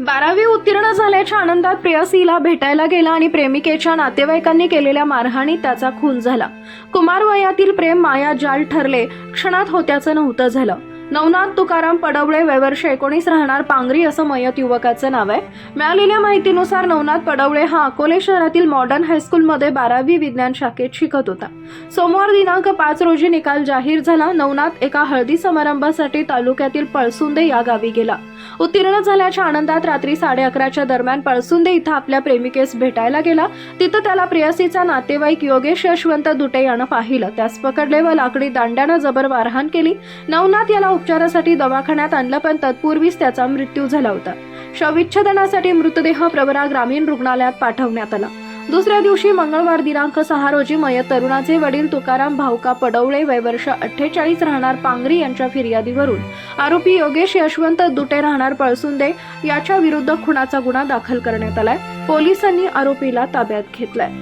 बारावी उत्तीर्ण झाल्याच्या आनंदात प्रेयसीला भेटायला गेला आणि प्रेमिकेच्या नातेवाईकांनी केलेल्या मारहाणीत त्याचा खून झाला. कुमार वयातील प्रेम माया जाल ठरले. क्षणात होत्याचं नव्हतं झालं. नवनाथ तुकाराम पडवळे वयवर्ष एकोणीस राहणार पांगरी असं मयत युवकाचं नाव आहे. मिळालेल्या माहितीनुसार नवनाथ पडवळे हा अकोले शहरातील मॉडर्न हायस्कूलमध्ये बारावी विज्ञान शाखेत शिकत होता. सोमवार दिनांक पाच रोजी निकाल जाहीर झाला. नवनाथ एका हळदी समारंभासाठी तालुक्यातील पळसुंदे या गावी गेला. उत्तीर्ण झाल्याच्या आनंदात रात्री साडे अकराच्या दरम्यान पळसुंदे इथं आपल्या प्रेमिकेस भेटायला गेला. तिथं त्याला प्रेयसीचा नातेवाईक योगेश यशवंत दुटे यानं पाहिलं. त्यास पकडले व लाकडी दांड्यानं जबर मारहाण केली. नवनाथ याला उपचारासाठी दवाखान्यात आणलं पण तत्पूर्वीच त्याचा मृत्यू झाला होता. शवविच्छेदनासाठी मृतदेह प्रवरा ग्रामीण रुग्णालयात पाठवण्यात आला. दुसऱ्या दिवशी मंगळवार दिनांक सहा रोजी मयत तरुणाचे वडील तुकाराम भाऊका पडवळे वयवर्ष अठ्ठेचाळीस राहणार पांगरी यांच्या फिर्यादीवरून आरोपी योगेश यशवंत दुटे राहणार पळसुंदे याच्या विरुद्ध खुनाचा गुन्हा दाखल करण्यात आलाय. पोलिसांनी आरोपीला ताब्यात घेतलाय.